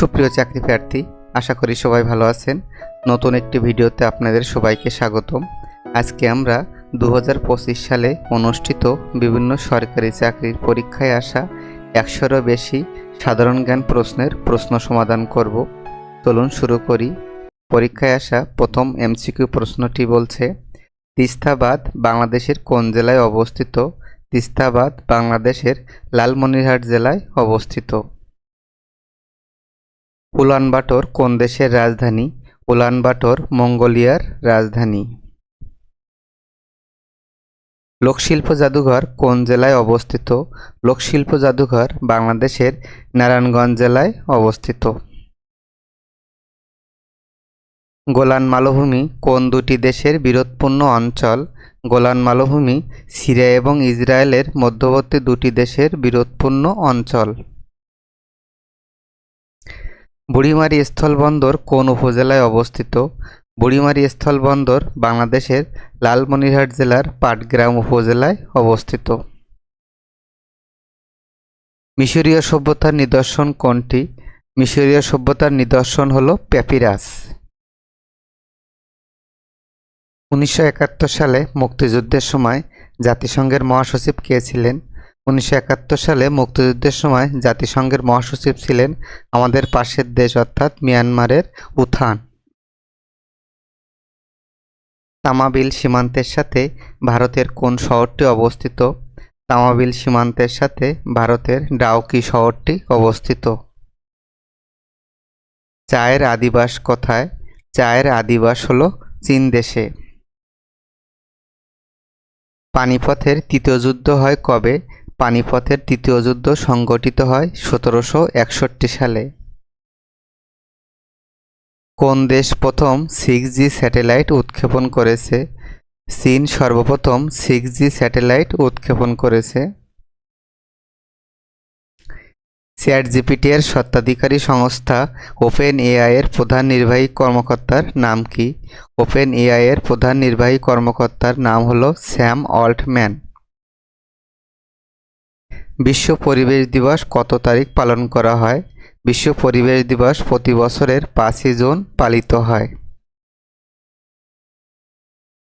সুপ্রিয় চাকরি প্রার্থী, আশা করি সবাই ভালো আছেন। নতুন একটি ভিডিওতে আপনাদের সবাইকে স্বাগতম। আজকে আমরা দু হাজার পঁচিশ সালে অনুষ্ঠিত বিভিন্ন সরকারি চাকরির পরীক্ষায় আসা একশোরও বেশি সাধারণ জ্ঞান প্রশ্নের প্রশ্ন সমাধান করব। চলুন শুরু করি। পরীক্ষায় আসা প্রথম এমসিকিউ প্রশ্নটি বলছে, তিস্তাবাদ বাংলাদেশের কোন জেলায় অবস্থিত? তিস্তাবাদ বাংলাদেশের লালমনিরহাট জেলায় অবস্থিত। উলানবাটর কোন দেশের রাজধানী? উলানবাটর মঙ্গোলিয়ার রাজধানী। লোকশিল্প জাদুঘর কোন জেলায় অবস্থিত? লোকশিল্প জাদুঘর বাংলাদেশের নারায়ণগঞ্জ জেলায় অবস্থিত। গোলান মালভূমি কোন দুটি দেশের বিরোধপূর্ণ অঞ্চল? গোলান মালভূমি, সিরিয়া এবং ইসরায়েলের মধ্যবর্তী দুটি দেশের বিরোধপূর্ণ অঞ্চল। বুড়িমারি স্থলবন্দর কোন উপজেলায় অবস্থিত? বুড়িমারি স্থলবন্দর বাংলাদেশের লালমনিরহাট জেলার পাটগ্রাম উপজেলায় অবস্থিত। মিশরীয় সভ্যতার নিদর্শন কোনটি? মিশরীয় সভ্যতার নিদর্শন হল প্যাপিরাস। উনিশশো একাত্তর সালে মুক্তিযুদ্ধের সময় জাতিসংঘের মহাসচিব কে ছিলেন? উনিশশো একাত্তর সালে মুক্তিযুদ্ধের সময় জাতিসংঘের মহাসচিব ছিলেন আমাদের পাশের দেশ, অর্থাৎ মিয়ানমারের উথান তামাবিল সীমান্তের সাথে ভারতের কোন শহরটি অবস্থিত? তামাবিল সীমান্তের সাথে ভারতের ডাউকি শহরটি অবস্থিত। চায়ের আদিবাস কথায়? চায়ের আদিবাস হল চীন দেশে। পানিপথের তৃতীয় যুদ্ধ হয় কবে? পানিপথের তৃতীয় যুদ্ধ সংগঠিত হয় সতেরোশো একষট্টি সালে। কোন দেশ প্রথম সিক্স জি স্যাটেলাইট উৎক্ষেপণ করেছে? চীন সর্বপ্রথম সিক্স জি স্যাটেলাইট উৎক্ষেপণ করেছে। চ্যাট জিপিটি এর স্বত্বাধিকারী সংস্থা ওপেন এআই এর প্রধান নির্বাহী কর্মকর্তার নাম কি? ওপেন এআই এর প্রধান নির্বাহী কর্মকর্তার নাম হলো স্যাম অল্টম্যান। বিশ্ব পরিবেশ দিবস কত তারিখ পালন করা হয়? বিশ্ব পরিবেশ দিবস প্রতি বছরের পাঁচই জুন পালিত হয়।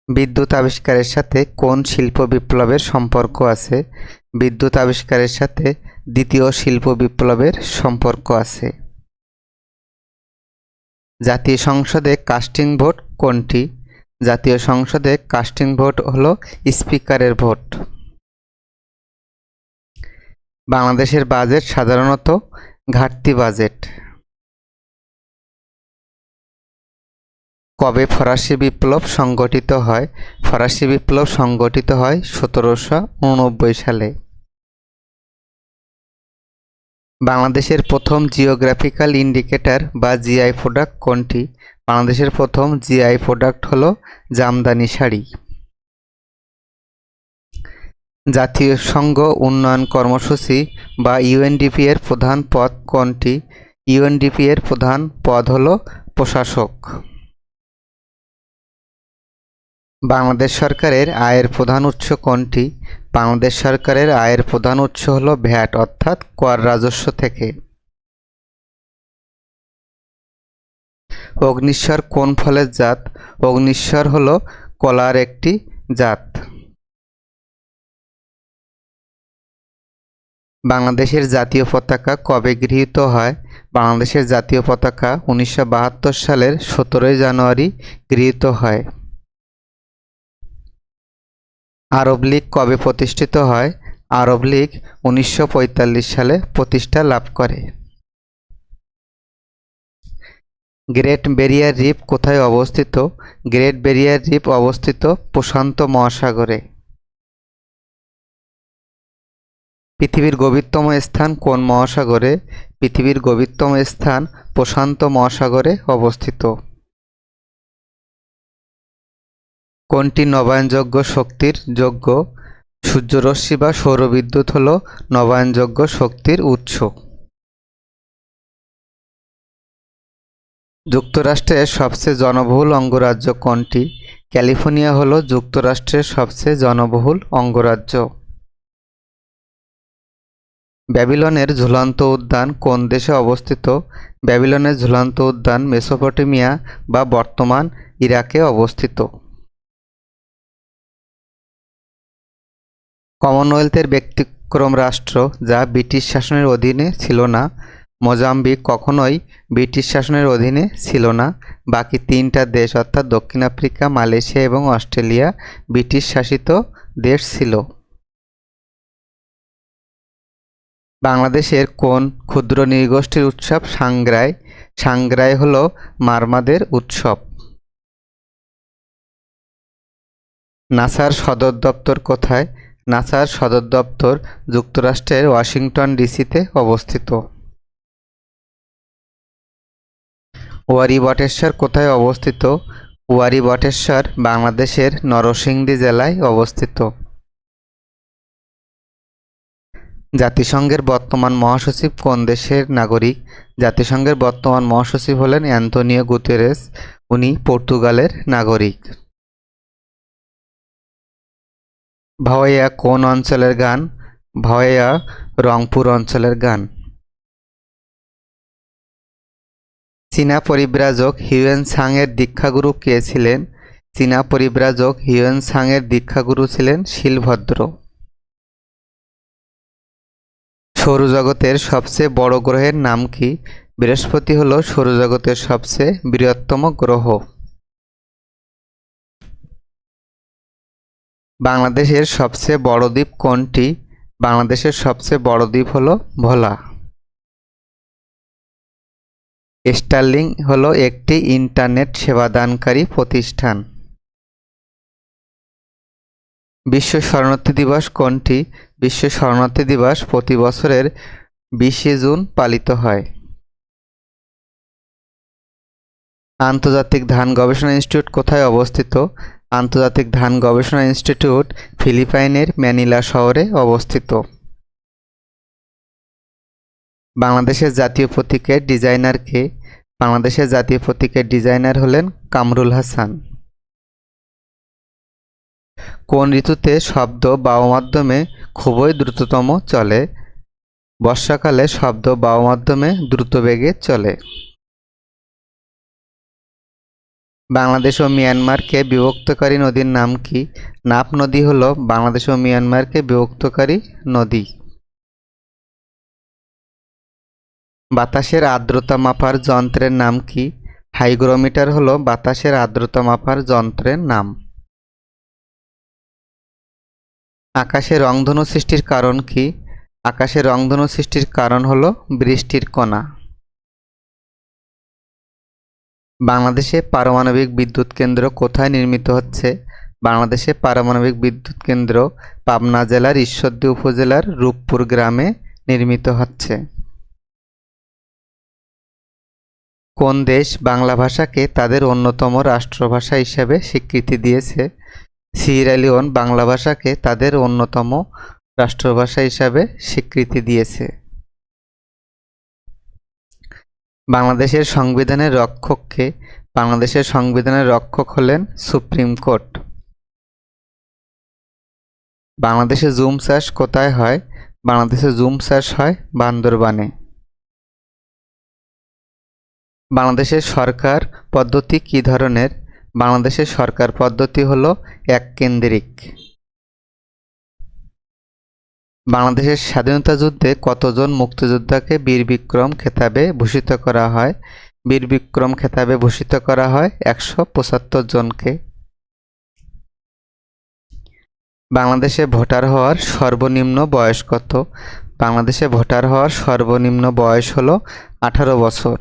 বিদ্যুৎ আবিষ্কারের সাথে কোন শিল্প বিপ্লবের সম্পর্ক আছে? বিদ্যুৎ আবিষ্কারের সাথে দ্বিতীয় শিল্প বিপ্লবের সম্পর্ক আছে। জাতীয় সংসদে কাস্টিং ভোট কোনটি? জাতীয় সংসদে কাস্টিং ভোট হলো স্পিকারের ভোট। বাংলাদেশের বাজেট সাধারণত ঘাটতি বাজেট। কবে ফরাসি বিপ্লব সংগঠিত হয়? ফরাসি বিপ্লব সংগঠিত হয় সতেরোশো উননব্বই সালে। বাংলাদেশের প্রথম জিওগ্রাফিক্যাল ইন্ডিকেটর বা জিআই প্রোডাক্ট কোনটি? বাংলাদেশের প্রথম জিআই প্রোডাক্ট হলো জামদানি শাড়ি। জাতীয় সংঘ উন্নয়ন কর্মসূচি বা ইউএনডিপি এর প্রধান পদ কোনটি? ইউএনডিপি এর প্রধান পদ হল প্রশাসক। বাংলাদেশ সরকারের আয়ের প্রধান উৎস কোনটি? বাংলাদেশ সরকারের আয়ের প্রধান উৎস হল ভ্যাট, অর্থাৎ কর রাজস্ব থেকে। অগ্নিশ্বর কোন ফলের জাত? অগ্নিশ্বর হল কলার একটি জাত। বাংলাদেশের জাতীয় পতাকা কবে গৃহীত হয়? বাংলাদেশের জাতীয় পতাকা উনিশশো বাহাত্তর সালের সতেরোই জানুয়ারি গৃহীত হয়। আরব লীগ কবে প্রতিষ্ঠিত হয়? আরব লীগ উনিশশো পঁয়তাল্লিশ সালে প্রতিষ্ঠা লাভ করে। গ্রেট ব্যারিয়ার রিপ কোথায় অবস্থিত? গ্রেট ব্যারিয়ার রিপ অবস্থিত প্রশান্ত মহাসাগরে। পৃথিবীর গভীরতম স্থান কোন মহাসাগরে? পৃথিবীর গভীরতম স্থান প্রশান্ত মহাসাগরে অবস্থিত। কোনটি নবায়নযোগ্য শক্তির যোগ্য? সূর্যরশ্মি বা সৌরবিদ্যুৎ হল নবায়নযোগ্য শক্তির উৎস। যুক্তরাষ্ট্রের সবচেয়ে জনবহুল অঙ্গরাজ্য কোনটি? ক্যালিফোর্নিয়া হল যুক্তরাষ্ট্রের সবচেয়ে জনবহুল অঙ্গরাজ্য। ব্যাবিলনের ঝুলন্ত উদ্যান কোন দেশে অবস্থিত? ব্যাবিলনের ঝুলন্ত উদ্যান মেসোপটেমিয়া বা বর্তমান ইরাকে অবস্থিত। কমনওয়েলথের ব্যতিক্রম রাষ্ট্র যা ব্রিটিশ শাসনের অধীনে ছিল না, মোজাম্বিক কখনোই ব্রিটিশ শাসনের অধীনে ছিল না। বাকি তিনটা দেশ, অর্থাৎ দক্ষিণ আফ্রিকা, মালয়েশিয়া এবং অস্ট্রেলিয়া, ব্রিটিশ শাসিত দেশ ছিল। বাংলাদেশের কোন ক্ষুদ্র নৃগোষ্ঠীর উৎসব সাংগ্রাই? সাংগ্রাই হল মারমাদের উৎসব। নাসার সদর দপ্তর কোথায়? নাসার সদর দপ্তর যুক্তরাষ্ট্রের ওয়াশিংটন ডিসিতে অবস্থিত। ওয়ারি বটেশ্বর কোথায় অবস্থিত? ওয়ারি বটেশ্বর বাংলাদেশের নরসিংদী জেলায় অবস্থিত। জাতিসংঘের বর্তমান মহাসচিব কোন দেশের নাগরিক? জাতিসংঘের বর্তমান মহাসচিব হলেন অ্যান্তোনিও গুতেরেস, উনি পর্তুগালের নাগরিক। ভাওয়াইয়া কোন অঞ্চলের গান? ভাওয়াইয়া রংপুর অঞ্চলের গান। চীনা পরিব্রাজক হিউয়েন সাংয়ের দীক্ষাগুরু কে ছিলেন? চীনা পরিব্রাজক হিউয়েন সাংয়ের দীক্ষাগুরু ছিলেন শিলভদ্র। সৌরজগতের সবচেয়ে বড় গ্রহের নাম কি? বৃহস্পতি হল সৌরজগতের সবচেয়ে বৃহত্তম গ্রহ। বাংলাদেশের সবচেয়ে বড় দ্বীপ কোনটি? বাংলাদেশের সবচেয়ে বড় দ্বীপ হল ভোলা। স্টারলিং হল একটি ইন্টারনেট সেবাদানকারী প্রতিষ্ঠান। বিশ্ব শরণার্থী দিবস কোনটি? বিশ্ব শরণার্থী দিবস প্রতি বছরের বিশে জুন পালিত হয়। আন্তর্জাতিক ধান গবেষণা ইনস্টিটিউট কোথায় অবস্থিত? আন্তর্জাতিক ধান গবেষণা ইনস্টিটিউট ফিলিপাইনের ম্যানিলা শহরে অবস্থিত। বাংলাদেশের জাতীয় প্রতীকের ডিজাইনারকে বাংলাদেশের জাতীয় প্রতীকের ডিজাইনার হলেন কামরুল হাসান। কোন ঋতুতে শব্দ বায়ু মাধ্যমে খুবই দ্রুততম চলে? বর্ষাকালে শব্দ বায়ু মাধ্যমে দ্রুত বেগে চলে। বাংলাদেশ ও মিয়ানমারকে বিভক্তকারী নদীর নাম কি? নাপ নদী হল বাংলাদেশ ও মিয়ানমারকে বিভক্তকারী নদী। বাতাসের আর্দ্রতা মাপার যন্ত্রের নাম কি? হাইগ্রোমিটার হলো বাতাসের আর্দ্রতা মাপার যন্ত্রের নাম। আকাশে রংধনু সৃষ্টির কারণ কি? আকাশে রংধনু সৃষ্টির কারণ হলো বৃষ্টির কণা। বাংলাদেশে পারমাণবিক বিদ্যুৎ কেন্দ্র কোথায় নির্মিত হচ্ছে? বাংলাদেশে পারমাণবিক বিদ্যুৎ কেন্দ্র পাবনা জেলার ঈশ্বরদী উপজেলার রূপপুর গ্রামে নির্মিত হচ্ছে। কোন দেশ বাংলা ভাষাকে তাদের অন্যতম রাষ্ট্রভাষা হিসেবে স্বীকৃতি দিয়েছে? সিয়েরা বাংলা ভাষাকে তাদের অন্যতম রাষ্ট্রভাষা হিসাবে স্বীকৃতি দিয়েছে। বাংলাদেশের সংবিধানের রক্ষককে, বাংলাদেশের সংবিধানের রক্ষক হলেন সুপ্রিম কোর্ট। বাংলাদেশে জুম চাষ কোথায় হয়? বাংলাদেশে জুম চাষ হয় বান্দরবানে। বাংলাদেশের সরকার পদ্ধতি কী ধরনের? বাংলাদেশের সরকার পদ্ধতি হল এক কেন্দ্রিক। বাংলাদেশের স্বাধীনতা যুদ্ধে কতজন মুক্তিযোদ্ধাকে বীর বিক্রম খেতাবে ভূষিত করা হয়? বীর বিক্রম খেতাবে ভূষিত করা হয় একশো পঁচাত্তর জনকে। বাংলাদেশে ভোটার হওয়ার সর্বনিম্ন বয়স কত? বাংলাদেশে ভোটার হওয়ার সর্বনিম্ন বয়স হলো আঠারো বছর।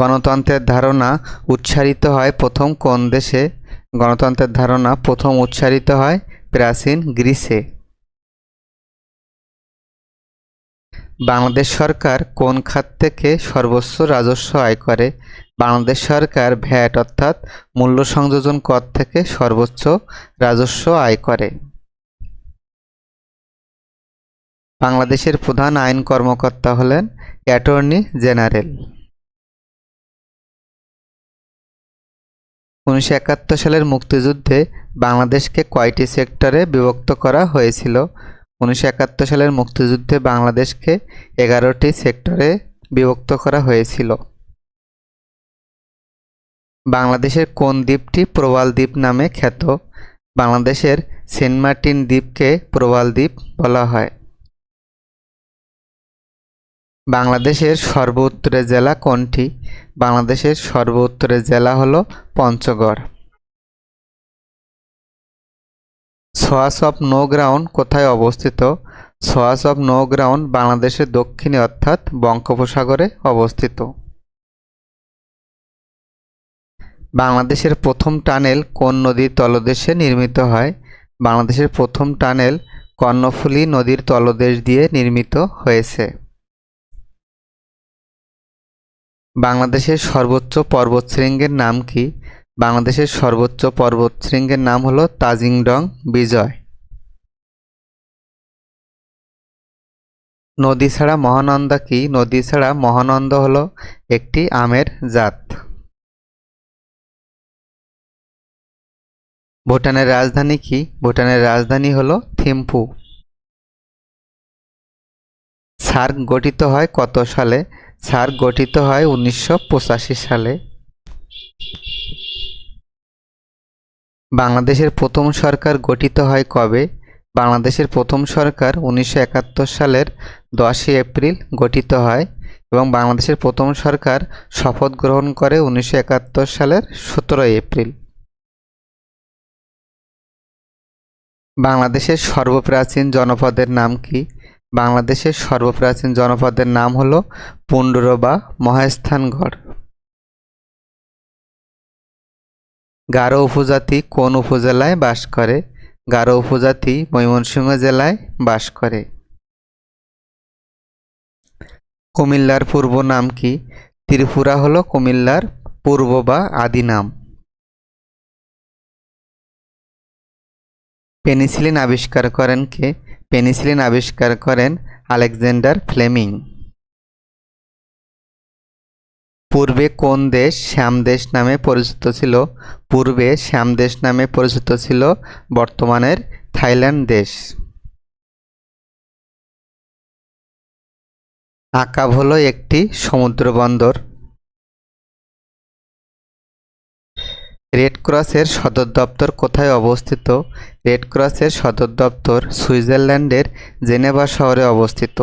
গণতন্ত্রের ধারণা উচ্চারিত হয় প্রথম কোন দেশে? গণতন্ত্রের ধারণা প্রথম উচ্চারিত হয় প্রাচীন গ্রিসে। বাংলাদেশ সরকার কোন খাত থেকে সর্বোচ্চ রাজস্ব আয় করে? বাংলাদেশ সরকার ভ্যাট অর্থাৎ মূল্য সংযোজন কর থেকে সর্বোচ্চ রাজস্ব আয় করে? বাংলাদেশের প্রধান আইন কর্মকর্তা হলেন অ্যাটর্নি জেনারেল। উনিশশো একাত্তর সালের মুক্তিযুদ্ধে বাংলাদেশকে কয়টি সেক্টরে বিভক্ত করা হয়েছিল? উনিশশো একাত্তর সালের মুক্তিযুদ্ধে বাংলাদেশকে এগারোটি সেক্টরে বিভক্ত করা হয়েছিল। বাংলাদেশের কোন দ্বীপটি প্রবাল দ্বীপ নামে খ্যাত? বাংলাদেশের সেন্ট মার্টিন দ্বীপকে প্রবাল দ্বীপ বলা হয়। বাংলাদেশের সর্ব জেলা কোনটি? বাংলাদেশের সর্ব উত্তরের জেলা হল Panchagarh. Swatch of no ground কোথায় অবস্থিত? সোয়াস অফ নো গ্রাউন্ড বাংলাদেশের দক্ষিণে অর্থাৎ বঙ্গোপসাগরে অবস্থিত। বাংলাদেশের প্রথম টানেল কোন নদীর তলদেশে নির্মিত হয়? বাংলাদেশের প্রথম টানেল কর্ণফুলী নদীর তলদেশ দিয়ে নির্মিত হয়েছে। বাংলাদেশের সর্বোচ্চ পর্বতশৃঙ্গের নাম কি? বাংলাদেশের সর্বোচ্চ পর্বতশৃঙ্গের নাম হলো তাজিংডং, বিজয়। নদী ছাড়া মহানন্দা কি? নদী ছাড়া মহানন্দ হলো একটি আমের জাত। ভুটানের রাজধানী কি? ভুটানের রাজধানী হলো থিম্পু। সার্ক গঠিত হয় কত সালে? সার্ক গঠিত হয় উনিশশো পঁচাশি সালে। বাংলাদেশের প্রথম সরকার গঠিত হয় কবে? বাংলাদেশের প্রথম সরকার উনিশশো একাত্তর সালের দশই এপ্রিল গঠিত হয় এবং বাংলাদেশের প্রথম সরকার শপথ গ্রহণ করে উনিশশো একাত্তর সালের সতেরোই এপ্রিল। বাংলাদেশের সর্বপ্রাচীন জনপদের নাম কি? বাংলাদেশের সর্বপ্রাচীন জনপদের নাম হলো পুন্ডর বা মহাস্থানগড় গারো উপজাতি কোন উপজেলায় বাস করে? গারো উপজাতি ময়মনসিংহ জেলায় বাস করে। কুমিল্লার পূর্ব নাম কি? ত্রিপুরা হল কুমিল্লার পূর্ব বা আদি নাম। পেনিসিলিন আবিষ্কার করেন কে? পেনিসিলিন আবিষ্কার করেন আলেকজান্ডার ফ্লেমিং। পূর্বে কোন দেশ শ্যামদেশ নামে পরিচিত ছিল? পূর্বে শ্যামদেশ নামে পরিচিত ছিল বর্তমানের থাইল্যান্ড দেশ। আকাব হলো একটি সমুদ্র বন্দর রেড ক্রসের সদর দপ্তর কোথায় অবস্থিত? রেড ক্রসের সদর দপ্তর সুইজারল্যান্ডের জেনেভা শহরে অবস্থিত।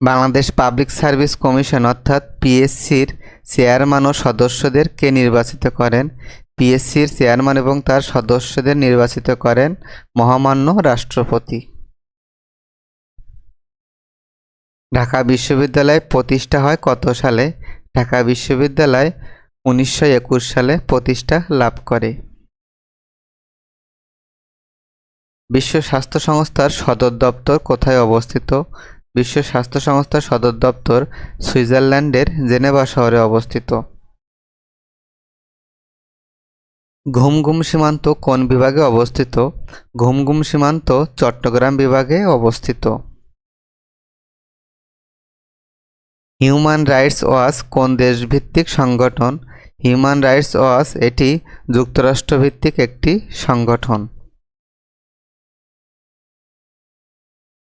বাংলাদেশ পাবলিক সার্ভিস কমিশন, অর্থাৎ পিএসসির চেয়ারম্যান ও সদস্যদের কে নির্বাচিত করেন। পিএসসির চেয়ারম্যান এবং তার সদস্যদের নির্বাচিত করেন মহামান্য রাষ্ট্রপতি। ঢাকা বিশ্ববিদ্যালয় প্রতিষ্ঠা হয় কত সালে? ঢাকা বিশ্ববিদ্যালয় উনিশশো একুশ সালে প্রতিষ্ঠা লাভ করে। বিশ্ব স্বাস্থ্য সংস্থার সদর দপ্তর কোথায় অবস্থিত? বিশ্ব স্বাস্থ্য সংস্থার সদর দপ্তর সুইজারল্যান্ডের জেনেভা শহরে অবস্থিত। ঘুমঘুম সীমান্ত কোন বিভাগে অবস্থিত? ঘুমঘুম সীমান্ত চট্টগ্রাম বিভাগে অবস্থিত। হিউম্যান রাইটস ওয়াচ কোন দেশভিত্তিক সংগঠন? হিউম্যান রাইটস ওয়াচ এটি যুক্তরাষ্ট্রভিত্তিক একটি সংগঠন।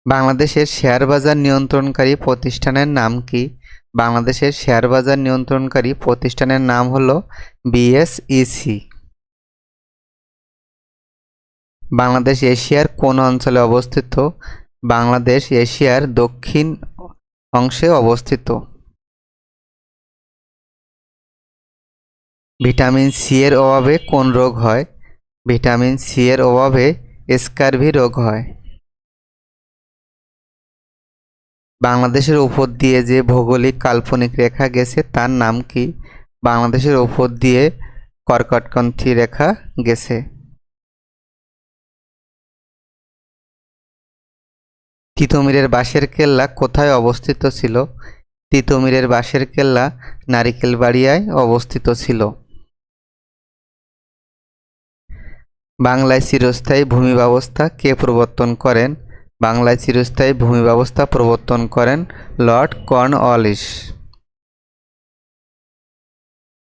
বাংলাদেশের শেয়ার বাজার নিয়ন্ত্রণকারী প্রতিষ্ঠানের নাম কি? বাংলাদেশের শেয়ার বাজার নিয়ন্ত্রণকারী প্রতিষ্ঠানের নাম হলো বিএসইসি বাংলাদেশ এশিয়ার কোন অঞ্চলে অবস্থিত? বাংলাদেশ এশিয়ার দক্ষিণ অংশে অবস্থিত। ভিটামিন সি এর অভাবে কোন রোগ হয়? ভিটামিন সি এর অভাবে স্কারভি রোগ হয়। বাংলাদেশের উপর দিয়ে যে ভৌগোলিক কাল্পনিক রেখা গেছে, তার নাম কি? বাংলাদেশের উপর দিয়ে কর্কটকন্থী রেখা গেছে। তিতুমিরের বাঁশের কেল্লা কোথায় অবস্থিত ছিল? তিতুমিরের বাঁশের কেল্লা নারিকেলবাড়িয়ায় অবস্থিত ছিল। বাংলায় চিরস্থায়ী ভূমি ব্যবস্থা কে প্রবর্তন করেন? বাংলায় চিরস্থায়ী ভূমি ব্যবস্থা প্রবর্তন করেন লর্ড কর্নওয়ালিস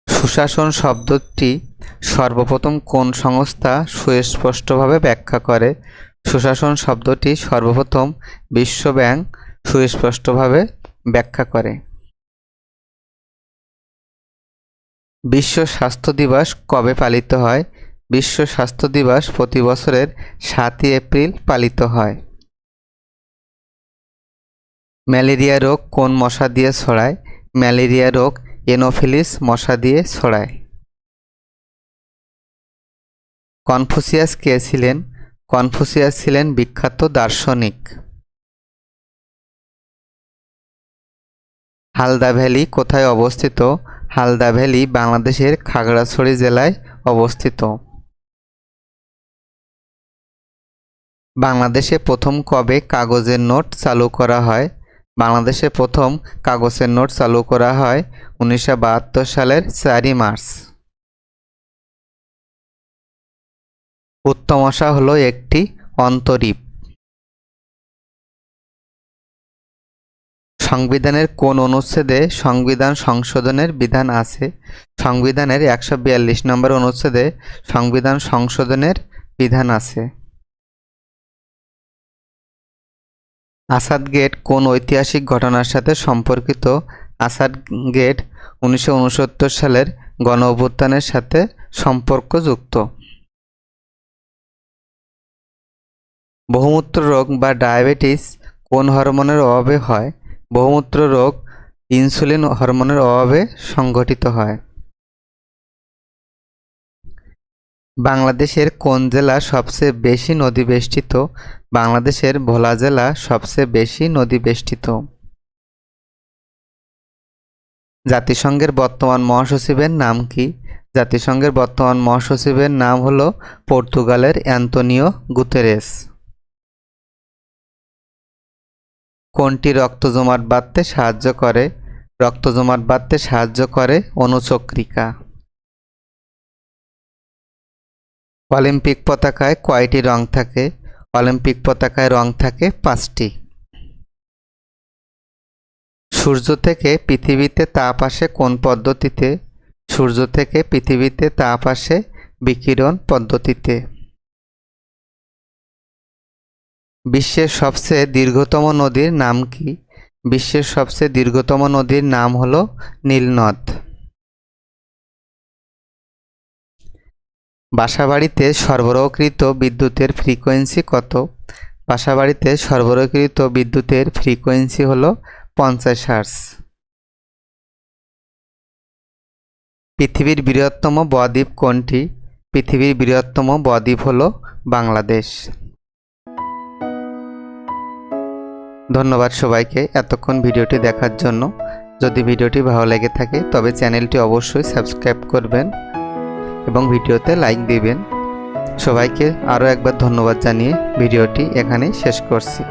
সুশাসন শব্দটি সর্বপ্রথম কোন সংস্থা সুস্পষ্টভাবে ব্যাখ্যা করে? সুশাসন শব্দটি সর্বপ্রথম বিশ্ব ব্যাংক সুস্পষ্টভাবে ব্যাখ্যা করে। বিশ্ব স্বাস্থ্য দিবস কবে পালিত হয়? বিশ্ব স্বাস্থ্য দিবস প্রতি বছরের সাতই এপ্রিল পালিত হয়। ম্যালেরিয়া রোগ কোন মশা দিয়ে ছড়ায়? ম্যালেরিয়া রোগ এনোফিলিস মশা দিয়ে ছড়ায়। কনফুসিয়াস কে ছিলেন? কনফুসিয়াস ছিলেন বিখ্যাত দার্শনিক। হালদা ভ্যালি কোথায় অবস্থিত? হালদা ভ্যালি বাংলাদেশের খাগড়াছড়ি জেলায় অবস্থিত। বাংলাদেশে প্রথম কবে কাগজের নোট চালু করা হয়? বাংলাদেশে প্রথম কাগজের নোট চালু করা হয় উনিশশো বাহাত্তর সালের চারই মার্চ। উত্তমশা হলো একটি অন্তরীপ। সংবিধানের কোন অনুচ্ছেদে সংবিধান সংশোধনের বিধান আছে? সংবিধানের একশো বিয়াল্লিশ নম্বর অনুচ্ছেদে সংবিধান সংশোধনের বিধান আছে। আসাদ গেট কোন ঐতিহাসিক ঘটনার সাথে সম্পর্কিত? আসাদ গেট উনিশশো উনসত্তর সালের গণ অভ্যুত্থানের সাথে সম্পর্কযুক্ত। বহুমূত্র রোগ বা ডায়াবেটিস কোন হরমোনের অভাবে হয়? বহুমূত্র রোগ ইনসুলিন হরমোনের অভাবে সংঘটিত হয়। বাংলাদেশের কোন জেলা সবচেয়ে বেশি নদী বেষ্টিত বাংলাদেশের ভোলা জেলা সবচেয়ে বেশি নদী বেষ্টিত জাতিসংঘের বর্তমান মহাসচিবের নাম কি? জাতিসংঘের বর্তমান মহাসচিবের নাম হলো পর্তুগালের অ্যান্তোনিও গুতেরেস। কোনটি রক্ত জমাট বাঁধতে সাহায্য করে? রক্ত জমাট বাঁধতে সাহায্য করে অনুচক্রিকা। অলিম্পিক পতাকায় কয়টি রং থাকে? অলিম্পিক পতাকায় রং থাকে পাঁচটি। সূর্য থেকে পৃথিবীতে তাপ আসে কোন পদ্ধতিতে? সূর্য থেকে পৃথিবীতে তাপ আসে বিকিরণ পদ্ধতিতে। বিশ্বের সবচেয়ে দীর্ঘতম নদীর নাম কি? বিশ্বের সবচেয়ে দীর্ঘতম নদীর নাম হল নীলনদ। বাসাবাড়িতে সরবরাহকৃত বিদ্যুতের ফ্রিকোয়েন্সি কত? বাসাবাড়িতে সরবরাহকৃত বিদ্যুতের ফ্রিকোয়েন্সি হল পঞ্চাশ হার্স পৃথিবীর বৃহত্তম বদ্বীপ কোনটি? পৃথিবীর বৃহত্তম বদ্বীপ হল বাংলাদেশ। ধন্যবাদ সবাইকে এতক্ষণ ভিডিওটি দেখার জন্য। যদি ভিডিওটি ভালো লেগে থাকে, তবে চ্যানেলটি অবশ্যই সাবস্ক্রাইব করবেন এবং ভিডিওতে লাইক দিবেন। সবাইকে আরও একবার ধন্যবাদ জানিয়ে ভিডিওটি এখানেই শেষ করছি।